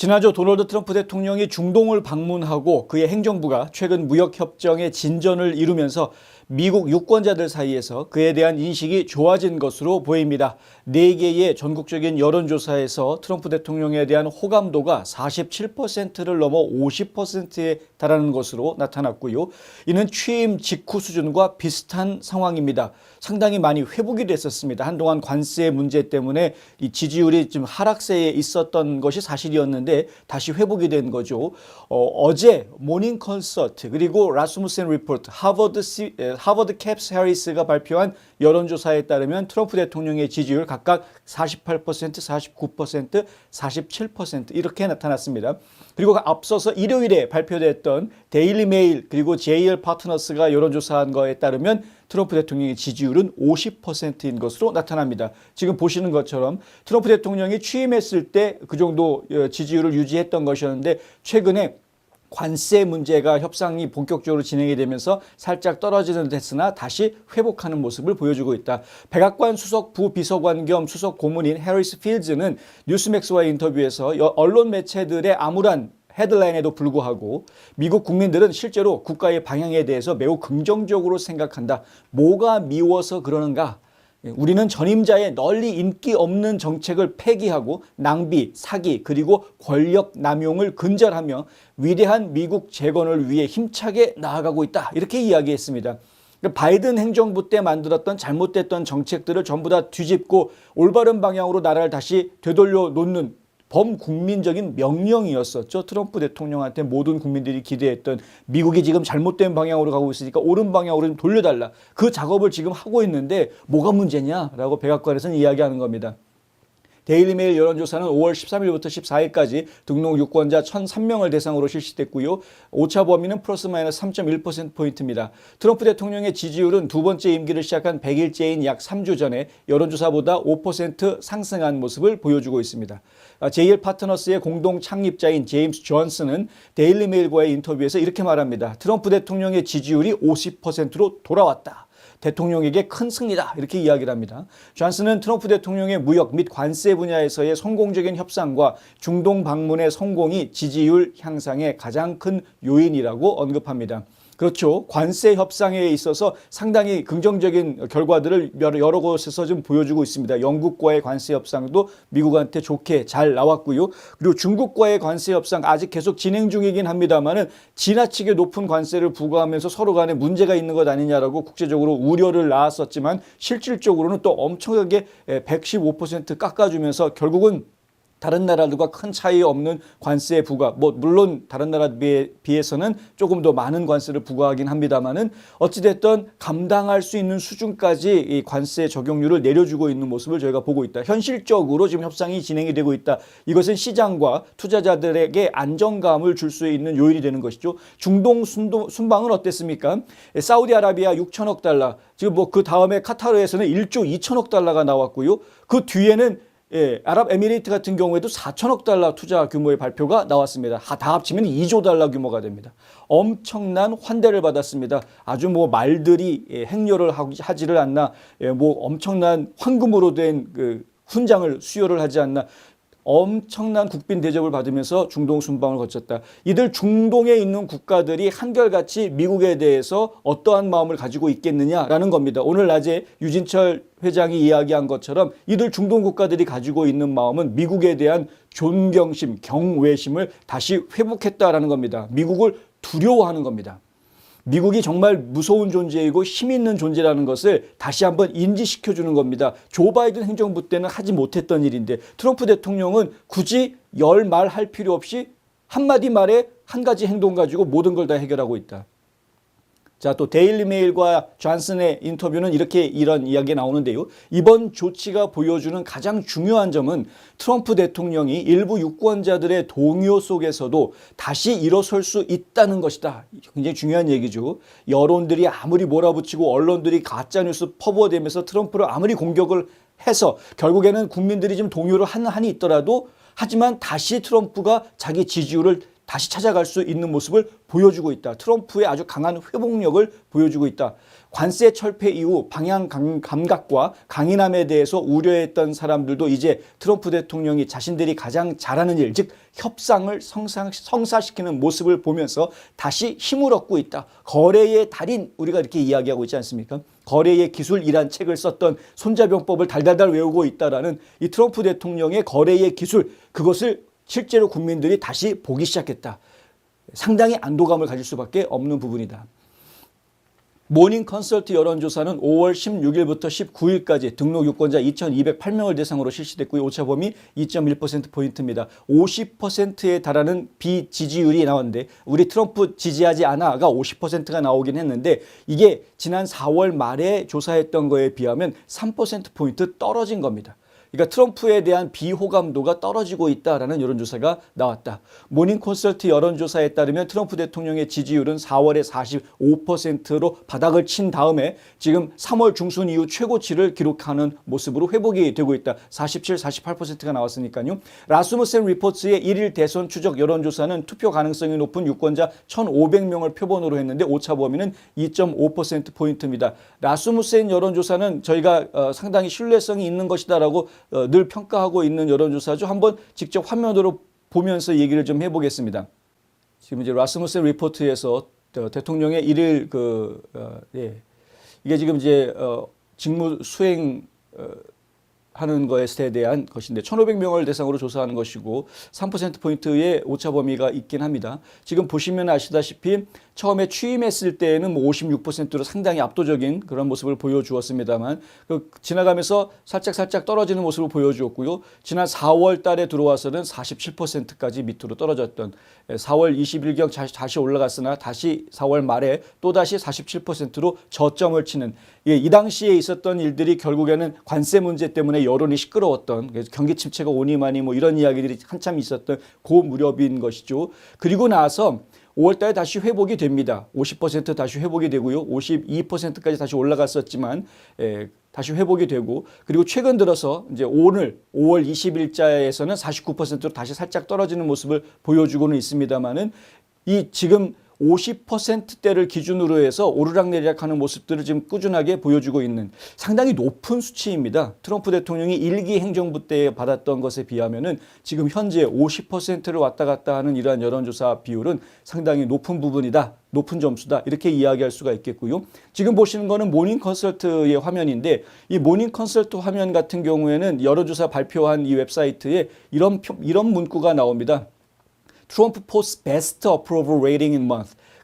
지난주 도널드 트럼프 대통령이 중동을 방문하고 그의 행정부가 최근 무역 협정의 진전을 이루면서 미국 유권자들 사이에서 그에 대한 인식이 좋아진 것으로 보입니다. 네 개의 전국적인 여론조사에서 트럼프 대통령에 대한 호감도가 47%를 넘어 50%에 달하는 것으로 나타났고요. 이는 취임 직후 수준과 비슷한 상황입니다. 상당히 많이 회복이 됐었습니다. 한동안 관세 문제 때문에 이 지지율이 좀 하락세에 있었던 것이 사실이었는데 다시 회복이 된 거죠. 어, 제 모닝 콘서트 그리고 라스무센 리포트 하버드 시, 에, 하버드 캡스 해리스가 발표한 여론조사에 따르면 트럼프 대통령의 지지율 각각 48%, 49%, 47% 이렇게 나타났습니다. 그리고 앞서서 일요일에 발표됐던 데일리 메일 그리고 JL 파트너스가 여론조사한 거에 따르면 트럼프 대통령의 지지율은 50%인 것으로 나타납니다. 지금 보시는 것처럼 트럼프 대통령이 취임했을 때 그 정도 어, 지지율을 유지했던 것이었는데 최근에 관세 문제가 협상이 본격적으로 진행이 되면서 살짝 떨어지는 듯 했으나 다시 회복하는 모습을 보여주고 있다. 백악관 수석 부비서관 겸 수석 고문인 해리스 필즈는 뉴스맥스와의 인터뷰에서 여- 언론 매체들의 암울한 헤드라인에도 불구하고 미국 국민들은 실제로 국가의 방향에 대해서 매우 긍정적으로 생각한다. 뭐가 미워서 그러는가? 예, 우리는 전임자의 널리 인기 없는 정책을 폐기하고 낭비, 사기, 그리고 권력 남용을 근절하며 위대한 미국 재건을 위해 힘차게 나아가고 있다. 이렇게 이야기했습니다. 그러니까 바이든 행정부 때 만들었던 잘못됐던 정책들을 전부 다 뒤집고 올바른 방향으로 나라를 다시 되돌려 놓는 범국민적인 명령이었었죠. 트럼프 대통령한테 모든 국민들이 기대했던 미국이 지금 잘못된 방향으로 가고 있으니까 옳은 방향으로 좀 돌려달라. 그 작업을 지금 하고 있는데 뭐가 문제냐라고 백악관에서는 이야기하는 겁니다. 데일리메일 여론조사는 5월 13일부터 14일까지 등록 유권자 1,003명을 대상으로 실시됐고요. 오차 범위는 플러스 마이너스 3.1%포인트입니다. 트럼프 대통령의 지지율은 두 번째 임기를 시작한 100일째인 약 3주 전에 여론조사보다 5% 상승한 모습을 보여주고 있습니다. JL 파트너스의 공동 창립자인 제임스 존슨은 데일리메일과의 인터뷰에서 이렇게 말합니다. 트럼프 대통령의 지지율이 50%로 돌아왔다. 대통령에게 큰 승리다 이렇게 이야기를 합니다. 존슨은 트럼프 대통령의 무역 및 관세 분야에서의 성공적인 협상과 중동 방문의 성공이 지지율 향상의 가장 큰 요인이라고 언급합니다. 그렇죠. 관세 협상에 있어서 상당히 긍정적인 결과들을 여러, 곳에서 좀 보여주고 있습니다. 영국과의 관세 협상도 미국한테 좋게 잘 나왔고요. 그리고 중국과의 관세 협상 아직 계속 진행 중이긴 합니다만은 지나치게 높은 관세를 부과하면서 서로 간에 문제가 있는 것 아니냐라고 국제적으로 우려를 낳았었지만 실질적으로는 또 엄청나게 115% 깎아주면서 결국은 다른 나라들과 큰 차이 없는 관세 부과 뭐 물론 다른 나라에 비해서는 조금 더 많은 관세를 부과하긴 합니다만은 어찌 됐든 감당할 수 있는 수준까지 이 관세 적용률을 내려주고 있는 모습을 저희가 보고 있다. 현실적으로 지금 협상이 진행이 되고 있다. 이것은 시장과 투자자들에게 안정감을 줄 수 있는 요인이 되는 것이죠. 중동 순도, 순방은 어땠습니까? 사우디아라비아 6천억 달러. 지금 뭐 그 다음에 카타르에서는 1조 2천억 달러가 나왔고요. 그 뒤에는 예, 아랍에미레이트 같은 경우에도 4천억 달러 투자 규모의 발표가 나왔습니다. 하- 다 합치면 2조 달러 규모가 됩니다. 엄청난 환대를 받았습니다. 아주 뭐 말들이 예, 행렬을 하지를 않나, 예, 뭐 엄청난 황금으로 된 그 훈장을 수여를 하지 않나. 엄청난 국빈 대접을 받으면서 중동 순방을 거쳤다. 이들 중동에 있는 국가들이 한결같이 미국에 대해서 어떠한 마음을 가지고 있겠느냐라는 겁니다. 오늘 낮에 유진철 회장이 이야기한 것처럼 이들 중동 국가들이 가지고 있는 마음은 미국에 대한 존경심, 경외심을 다시 회복했다라는 겁니다. 미국을 두려워하는 겁니다. 미국이 정말 무서운 존재이고 힘 있는 존재라는 것을 다시 한번 인지시켜 주는 겁니다. 조 바이든 행정부 때는 하지 못했던 일인데 트럼프 대통령은 굳이 열 말 할 필요 없이 한마디 말에 한 가지 행동 가지고 모든 걸 다 해결하고 있다. 자, 또 데일리 메일과 존슨의 인터뷰는 이렇게 이런 이야기가 나오는데요. 이번 조치가 보여주는 가장 중요한 점은 트럼프 대통령이 일부 유권자들의 동요 속에서도 다시 일어설 수 있다는 것이다. 굉장히 중요한 얘기죠. 여론들이 아무리 몰아붙이고 언론들이 가짜뉴스 퍼부어대면서 트럼프를 아무리 공격을 해서 결국에는 국민들이 좀 동요를 한 한이 있더라도 하지만 다시 트럼프가 자기 지지율을 다시 찾아갈 수 있는 모습을 보여주고 있다. 트럼프의 아주 강한 회복력을 보여주고 있다. 관세 철폐 이후 방향 감- 감각과 강인함에 대해서 우려했던 사람들도 이제 트럼프 대통령이 자신들이 가장 잘하는 일, 즉 협상을 성사, 성사시키는 모습을 보면서 다시 힘을 얻고 있다. 거래의 달인 우리가 이렇게 이야기하고 있지 않습니까? 거래의 기술이란 책을 썼던 손자병법을 달달달 외우고 있다라는 이 트럼프 대통령의 거래의 기술 그것을 실제로 국민들이 다시 보기 시작했다. 상당히 안도감을 가질 수밖에 없는 부분이다. 모닝 컨설트 여론조사는 5월 16일부터 19일까지 등록 유권자 2,208명을 대상으로 실시됐고요. 오차범위 2.1%포인트입니다. 50%에 달하는 비지지율이 나왔는데 우리 트럼프 지지하지 않아가 50%가 나오긴 했는데 이게 지난 4월 말에 조사했던 거에 비하면 3%포인트 떨어진 겁니다. 그러니까 트럼프에 대한 비호감도가 떨어지고 있다라는 여론조사가 나왔다. 모닝 콘설트 여론조사에 따르면 트럼프 대통령의 지지율은 4월에 45%로 바닥을 친 다음에 지금 3월 중순 이후 최고치를 기록하는 모습으로 회복이 되고 있다. 47, 48%가 나왔으니까요. 라스무센 리포츠의 1일 대선 추적 여론조사는 투표 가능성이 높은 유권자 1,500명을 표본으로 했는데 오차 범위는 2.5%포인트입니다. 라스무센 여론조사는 저희가 어, 상당히 신뢰성이 있는 것이다라고 어, 늘 평가하고 있는 여론조사죠. 한번 직접 화면으로 보면서 얘기를 좀 해보겠습니다. 지금 이제 라스무센 리포트에서 어, 대통령의 일일 그 어, 예. 이게 지금 이제 어, 직무 수행 어, 하는 것에 대한 것인데 1,500명을 대상으로 조사하는 것이고 3%포인트의 오차 범위가 있긴 합니다. 지금 보시면 아시다시피 처음에 취임했을 때에는 뭐 56%로 상당히 압도적인 그런 모습을 보여주었습니다만 그 지나가면서 살짝 살짝 떨어지는 모습을 보여주었고요. 지난 4월 달에 들어와서는 47%까지 밑으로 떨어졌던 4월 20일경 다시, 올라갔으나 다시 4월 말에 또다시 47%로 저점을 치는 예, 이 당시에 있었던 일들이 결국에는 관세 문제 때문에 여론이 시끄러웠던 그래서 경기 침체가 오니 많이 뭐 이런 이야기들이 한참 있었던 그 무렵인 것이죠. 그리고 나서 5월 달에 다시 회복이 됩니다. 50% 다시 회복이 되고요. 52%까지 다시 올라갔었지만 에, 다시 회복이 되고 그리고 최근 들어서 이제 오늘 5월 20일자에서는 49%로 다시 살짝 떨어지는 모습을 보여주고는 있습니다만은 이 지금 50%대를 기준으로 해서 오르락내리락하는 모습들을 지금 꾸준하게 보여주고 있는 상당히 높은 수치입니다. 트럼프 대통령이 일기 행정부 때 받았던 것에 비하면은 지금 현재 50%를 왔다 갔다 하는 이러한 여론조사 비율은 상당히 높은 부분이다. 높은 점수다. 이렇게 이야기할 수가 있겠고요. 지금 보시는 거는 모닝 컨설트의 화면인데 이 모닝 컨설트 화면 같은 경우에는 여론조사 발표한 이 웹사이트에 이런 표- 이런 문구가 나옵니다. 트럼프 포스 베스트 어프로벌 레이팅 인.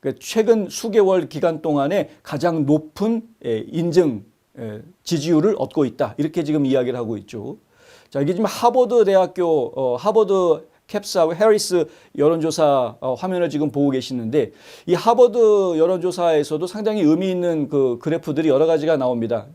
그 최근 수개월 기간 동안에 가장 높은 예, 인증 예, 지지율을 얻고 있다. 이렇게 지금 이야기를 하고 있죠. 자, 이게 지금 하버드 대학교 어, 하버드 캡스하고 해리스 여론조사 어, 화면을 지금 보고 계시는데 이 하버드 여론조사에서도 상당히 의미 있는 그 그래프들이 여러 가지가 나옵니다.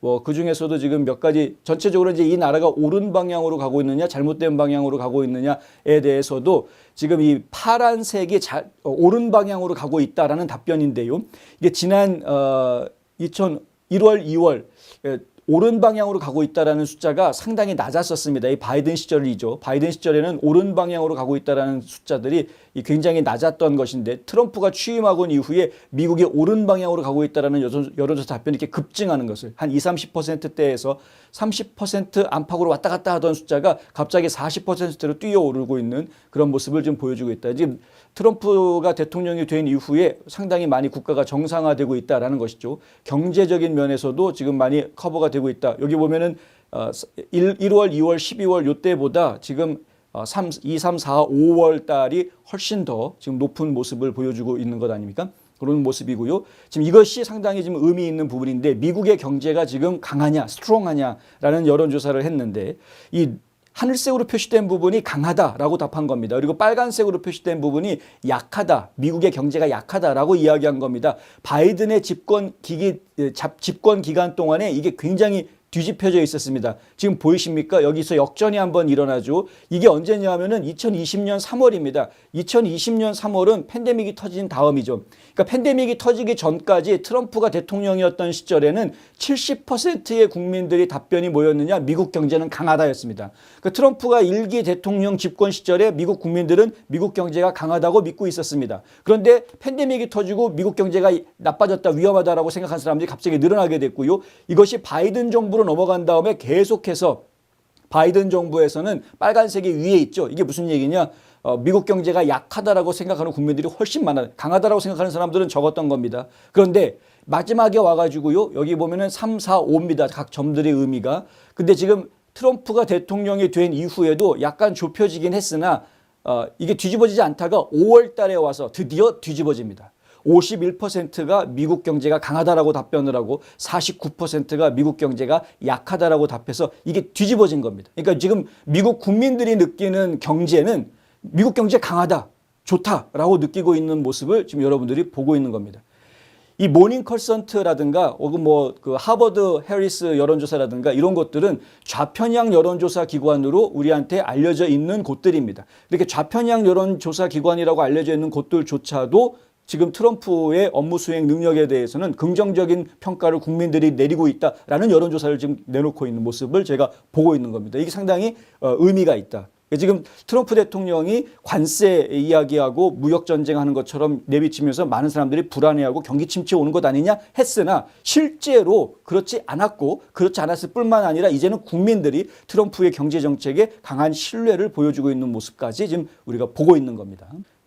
뭐 그 중에서도 지금 몇 가지 전체적으로 이제 이 나라가 옳은 방향으로 가고 있느냐 잘못된 방향으로 가고 있느냐에 대해서도 지금 이 파란색이 잘 어, 옳은 방향으로 가고 있다라는 답변인데요. 이게 지난 어 2000, 1월, 2월 에, 옳은 방향으로 가고 있다라는 숫자가 상당히 낮았었습니다. 이 바이든 시절이죠. 바이든 시절에는 옳은 방향으로 가고 있다라는 숫자들이 이 굉장히 낮았던 것인데 트럼프가 취임하고 이후에 미국이 옳은 방향으로 가고 있다라는 여론- 여론조사 답변이 이렇게 급증하는 것을 한 20, 30%대에서 30% 안팎으로 왔다 갔다 하던 숫자가 갑자기 40%대로 뛰어오르고 있는 그런 모습을 좀 보여주고 있다. 지금 트럼프가 대통령이 된 이후에 상당히 많이 국가가 정상화되고 있다라는 것이죠. 경제적인 면에서도 지금 많이 커버가 되고 있다. 여기 보면은 어, 1, 1월, 2월, 12월 요때보다 지금 어, 3, 2, 3, 4, 5월 달이 훨씬 더 지금 높은 모습을 보여주고 있는 것 아닙니까? 그런 모습이고요. 지금 이것이 상당히 지금 의미 있는 부분인데 미국의 경제가 지금 강하냐, 스트롱하냐라는 여론조사를 했는데 이 하늘색으로 표시된 부분이 강하다라고 답한 겁니다. 그리고 빨간색으로 표시된 부분이 약하다. 미국의 경제가 약하다라고 이야기한 겁니다. 바이든의 집권 기기 잡- 집권 기간 동안에 이게 굉장히 뒤집혀져 있었습니다. 지금 보이십니까? 여기서 역전이 한번 일어나죠. 이게 언제냐면은 2020년 3월입니다. 2020년 3월은 팬데믹이 터진 다음이죠. 그러니까 팬데믹이 터지기 전까지 트럼프가 대통령이었던 시절에는 70%의 국민들이 답변이 뭐였느냐? 미국 경제는 강하다였습니다. 그 트럼프가 일기 대통령 집권 시절에 미국 국민들은 미국 경제가 강하다고 믿고 있었습니다. 그런데 팬데믹이 터지고 미국 경제가 나빠졌다, 위험하다라고 생각한 사람들이 갑자기 늘어나게 됐고요. 이것이 바이든 정부로 넘어간 다음에 계속해서 바이든 정부에서는 빨간색이 위에 있죠. 이게 무슨 얘기냐? 어, 미국 경제가 약하다라고 생각하는 국민들이 훨씬 많아. 강하다라고 생각하는 사람들은 적었던 겁니다. 그런데 마지막에 와가지고요. 여기 보면은 3, 4, 5입니다. 각 점들의 의미가. 근데 지금 트럼프가 대통령이 된 이후에도 약간 좁혀지긴 했으나 어, 이게 뒤집어지지 않다가 5월 달에 와서 드디어 뒤집어집니다. 51%가 미국 경제가 강하다라고 답변을 하고 49%가 미국 경제가 약하다라고 답해서 이게 뒤집어진 겁니다. 그러니까 지금 미국 국민들이 느끼는 경제는 미국 경제 강하다, 좋다라고 느끼고 있는 모습을 지금 여러분들이 보고 있는 겁니다. 이 모닝 컨설턴트라든가 혹은 뭐 그 하버드 해리스 여론조사라든가 이런 것들은 좌편향 여론조사 기관으로 우리한테 알려져 있는 곳들입니다. 이렇게 좌편향 여론조사 기관이라고 알려져 있는 곳들조차도 지금 트럼프의 업무 수행 능력에 대해서는 긍정적인 평가를 국민들이 내리고 있다라는 여론조사를 지금 내놓고 있는 모습을 제가 보고 있는 겁니다. 이게 상당히 어, 의미가 있다. 지금 트럼프 대통령이 관세 이야기하고 무역 전쟁하는 것처럼 내비치면서 많은 사람들이 불안해하고 경기 침체 오는 것 아니냐 했으나 실제로 그렇지 않았고 그렇지 않았을 뿐만 아니라 이제는 국민들이 트럼프의 경제 정책에 강한 신뢰를 보여주고 있는 모습까지 지금 우리가 보고 있는 겁니다.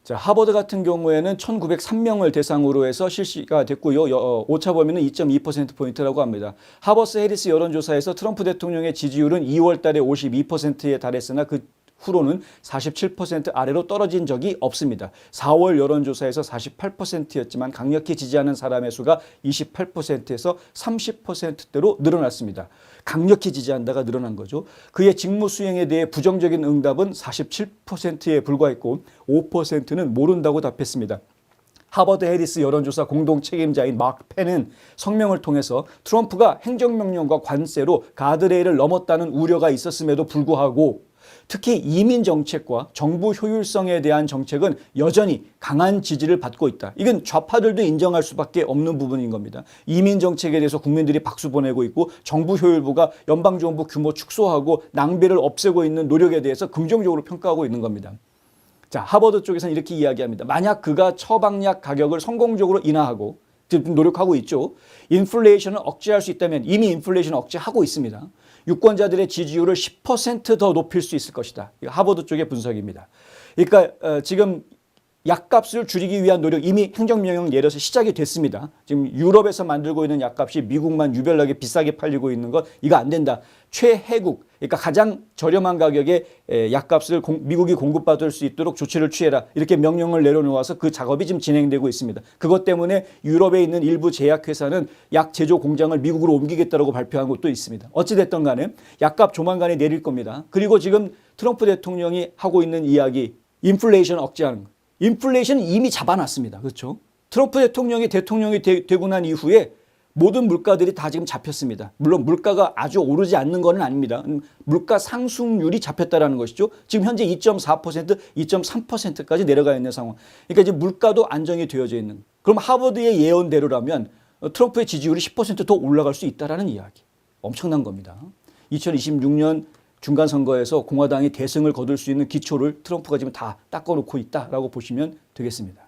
자, 하버드 같은 경우에는 1903명을 대상으로 해서 실시가 됐고요. 어, 오차 범위는 2.2%포인트라고 합니다. 하버스 해리스 여론조사에서 트럼프 대통령의 지지율은 2월 달에 52%에 달했으나 그 후로는 47% 아래로 떨어진 적이 없습니다. 4월 여론조사에서 48%였지만 강력히 지지하는 사람의 수가 28%에서 30%대로 늘어났습니다. 강력히 지지한다가 늘어난 거죠. 그의 직무 수행에 대해 부정적인 응답은 47%에 불과했고 5%는 모른다고 답했습니다. 하버드 해리스 여론조사 공동 책임자인 마크 펜은 성명을 통해서 트럼프가 행정명령과 관세로 가드레일을 넘었다는 우려가 있었음에도 불구하고 특히 이민 정책과 정부 효율성에 대한 정책은 여전히 강한 지지를 받고 있다. 이건 좌파들도 인정할 수밖에 없는 부분인 겁니다. 이민 정책에 대해서 국민들이 박수 보내고 있고 정부 효율부가 연방 정부 규모 축소하고 낭비를 없애고 있는 노력에 대해서 긍정적으로 평가하고 있는 겁니다. 자, 하버드 쪽에서는 이렇게 이야기합니다. 만약 그가 처방약 가격을 성공적으로 인하하고 노력하고 있죠. 인플레이션을 억제할 수 있다면 이미 인플레이션을 억제하고 있습니다. 유권자들의 지지율을 10%더 높일 수 있을 것이다. 하버드 쪽의 분석입니다. 그러니까 어, 지금 약값을 줄이기 위한 노력 이미 행정명령 내려서 시작이 됐습니다. 지금 유럽에서 만들고 있는 약값이 미국만 유별나게 비싸게 팔리고 있는 것 이거 안 된다. 최혜국 그러니까 가장 저렴한 가격에 에, 약값을 공, 미국이 공급받을 수 있도록 조치를 취해라 이렇게 명령을 내려놓아서 그 작업이 지금 진행되고 있습니다. 그것 때문에 유럽에 있는 일부 제약회사는 약 제조 공장을 미국으로 옮기겠다고 발표한 것도 있습니다. 어찌 됐든 간에 약값 조만간에 내릴 겁니다. 그리고 지금 트럼프 대통령이 하고 있는 이야기 인플레이션 억제하는 거. 인플레이션은 이미 잡아놨습니다. 그렇죠? 트럼프 대통령이 대통령이 되, 되고 난 이후에 모든 물가들이 다 지금 잡혔습니다. 물론 물가가 아주 오르지 않는 것은 아닙니다. 음, 물가 상승률이 잡혔다라는 것이죠. 지금 현재 2.4%, 2.3%까지 내려가 있는 상황. 그러니까 이제 물가도 안정이 되어져 있는. 그럼 하버드의 예언대로라면 어, 트럼프의 지지율이 10%더 올라갈 수 있다라는 이야기. 엄청난 겁니다. 2026년 중간 선거에서 공화당이 대승을 거둘 수 있는 기초를 트럼프가 지금 다 닦아놓고 있다라고 보시면 되겠습니다.